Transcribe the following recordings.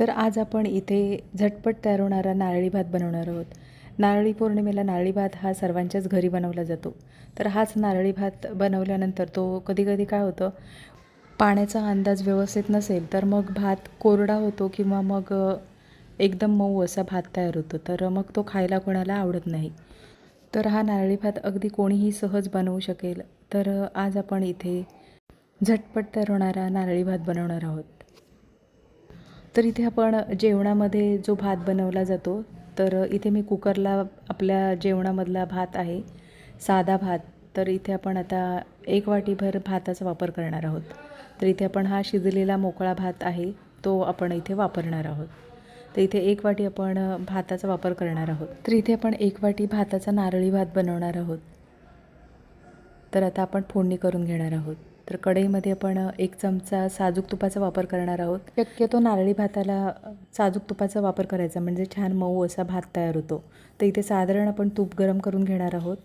तर आज आपण इथे झटपट तयार होणारा नारळी भात बनवणार आहोत. नारळी पौर्णिमेला नारळी भात हा सर्वांच्याच घरी बनवला जातो. तर हाच नारळी भात बनवल्यानंतर तो कधीकधी काय होतं पाण्याचा अंदाज व्यवस्थित नसेल तर मग भात कोरडा होतो किंवा मग एकदम मऊ असा भात तयार होतो. तर मग तो खायला कोणाला आवडत नाही. तर हा नारळी भात अगदी कोणीही सहज बनवू शकेल. तर आज आपण इथे झटपट तयार होणारा नारळी भात बनवणार आहोत. तर इथे आपण जेवणामध्ये जो भात बनवला जातो तर इथे मी कुकरला आपल्या जेवणामधला भात आहे साधा भात. तर इथे आपण आता एक वाटीभर भाताचा वापर करणार आहोत. तर इथे आपण हा शिजलेला मोकळा भात आहे तो आपण इथे वापरणार आहोत. तर इथे एक वाटी आपण भाताचा वापर करणार आहोत. तर इथे आपण एक वाटी भाताचा नारळी भात बनवणार आहोत. तर आता आपण फोडणी करून घेणार आहोत. तर कढईमध्ये आपण एक चमचा साजूक तुपाचा वापर करणार आहोत. शक्यतो नारळी भाताला साजूक तुपाचा वापर करायचा म्हणजे छान मऊ असा भात तयार होतो. तर इथे साधारण आपण तूप गरम करून घेणार आहोत.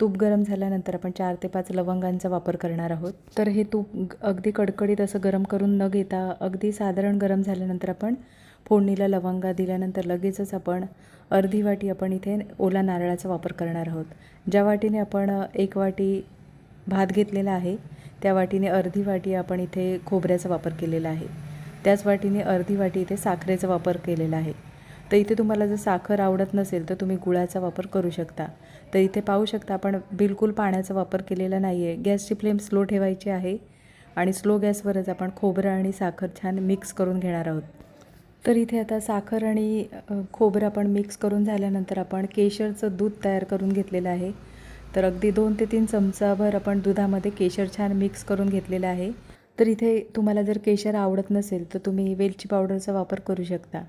तूप गरम झाल्यानंतर आपण चार ते पाच लवंगांचा वापर करणार आहोत. तर हे तूप अगदी कडकडीत असं गरम करून न घेता अगदी साधारण गरम झाल्यानंतर आपण फोडणीला लवंगा दिल्यानंतर लगेचच आपण अर्धी वाटी आपण इथे ओला नारळाचा वापर करणार आहोत. ज्या वाटीने आपण एक वाटी भात घेतलेला आहे. त्या वाटीने अर्धी वाटी आपण इथे खोबऱ्याचा वापर केलेला आहे. त्याच वाटीने अर्धी वाटी इथे साखरेचा वापर केलेला आहे. तर इथे तुम्हाला जर साखर आवडत नसेल तर तुम्ही गुळाचा वापर करू शकता. तर इथे पाहू शकता आपण बिलकुल पाण्याचा वापर केलेला नाही आहे गॅसची फ्लेम स्लो ठेवायची आहे आणि स्लो गॅसवरच आपण खोबरं आणि साखर छान मिक्स करून घेणार आहोत. तर इथे आता साखर आणि खोबरं आपण मिक्स करून झाल्यानंतर आपण केशरचं दूध तयार करून घेतलेलं आहे. तर अगदी दोन ते तीन चमचाभर आपण दुधामध्ये केशर छान मिक्स करून घेतलेलं आहे. तर इथे तुम्हाला जर केशर आवडत नसेल तर तुम्ही वेलची पावडरचा वापर करू शकता.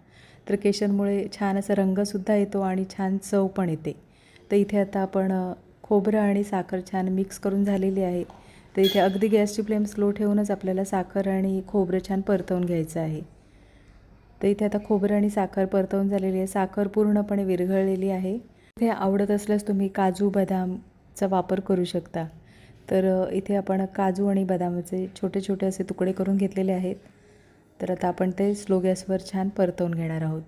तर केशरमुळे छान असा रंगसुद्धा येतो आणि छान चव पण येते. तर इथे आता आपण खोबरं आणि साखर छान मिक्स करून झालेली आहे. तर इथे अगदी गॅसची फ्लेम स्लो ठेवूनच आपल्याला साखर आणि खोबरं छान परतवून घ्यायचं आहे. तर इथे आता खोबरं आणि साखर परतवून झालेली आहे. साखर पूर्णपणे विरघळलेली आहे. इथे आवडत असल्यास तुम्ही काजू बदाम चा वापर करू शकता. तर इथे आपण काजू आणि बदामाचे छोटे छोटे असे तुकडे करून घेतलेले आहेत. तर आता आपण ते स्लो गॅसवर छान परतवून घेणार आहोत.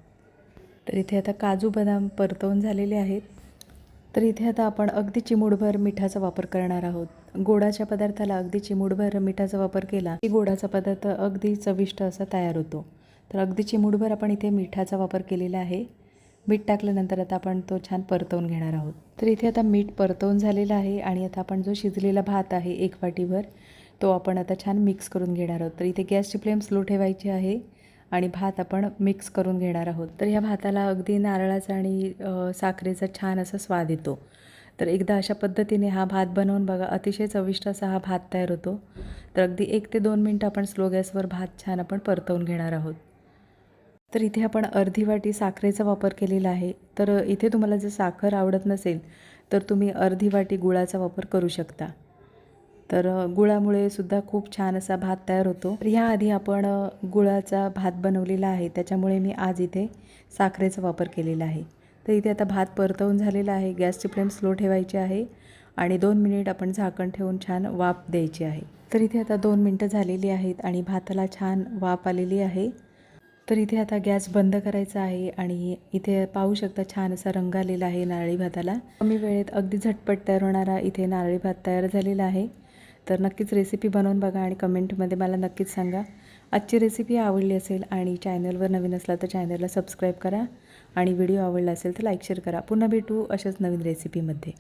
तर इथे आता काजू बदाम परतवून झालेले आहेत. तर इथे आता आपण अगदी चिमूडभर मिठाचा वापर करणार आहोत. गोडाच्या पदार्थाला अगदी चिमूडभर मिठाचा वापर केला की गोडाचा पदार्थ अगदी चविष्ट असा तयार होतो. तर अगदी चिमूडभर आपण इथे मिठाचा वापर केलेला आहे. मीठ टाकल्यानंतर आता आपण तो छान परतवून घेणार आहोत. तर इथे आता मीठ परतवून झालेलं आहे आणि आता आपण जो शिजलेला भात आहे एक वाटीभर तो आपण आता छान मिक्स करून घेणार आहोत. तर इथे गॅसची फ्लेम स्लो ठेवायची आहे आणि भात आपण मिक्स करून घेणार आहोत. तर ह्या भाताला अगदी नारळाचा आणि साखरेचा छान असा स्वाद येतो. तर एकदा अशा पद्धतीने हा भात बनवून बघा अतिशय चविष्ट असा हा भात तयार होतो. तर अगदी एक ते दोन मिनटं आपण स्लो गॅसवर भात छान आपण परतवून घेणार आहोत. तर इथे आपण अर्धी वाटी साखरेचा वापर केलेला आहे. तर इथे तुम्हाला जर साखर आवडत नसेल तर तुम्ही अर्धी वाटी गुळाचा वापर करू शकता. तर गुळामुळे सुद्धा खूप छान असा भात तयार होतो. तर ह्याआधी आपण गुळाचा भात बनवलेला आहे. त्याच्यामुळे मी आज इथे साखरेचा वापर केलेला आहे. तर इथे आता भात परतवून झालेला आहे. गॅसची फ्लेम स्लो ठेवायची आहे आणि दोन मिनिट आपण झाकण ठेवून छान वाफ द्यायची आहे. तर इथे आता दोन मिनटं झालेली आहेत आणि भाताला छान वाफ आलेली आहे. तर इथे आता गॅस बंद करायचा आहे आणि इथे पाहू शकता छान असा रंग आलेला आहे नारळी भाताला. कमी वेळेत अगदी झटपट तयार होणारा इथे नारळी भात तयार झालेला आहे. तर नक्कीच रेसिपी बनवून बघा आणि कमेंटमध्ये मला नक्कीच सांगा. आजची रेसिपी आवडली असेल आणि चॅनलवर नवीन असला तर चॅनलला सबस्क्राईब करा आणि व्हिडिओ आवडला असेल तर लाईक शेअर करा. पुन्हा भेटू अशाच नवीन रेसिपीमध्ये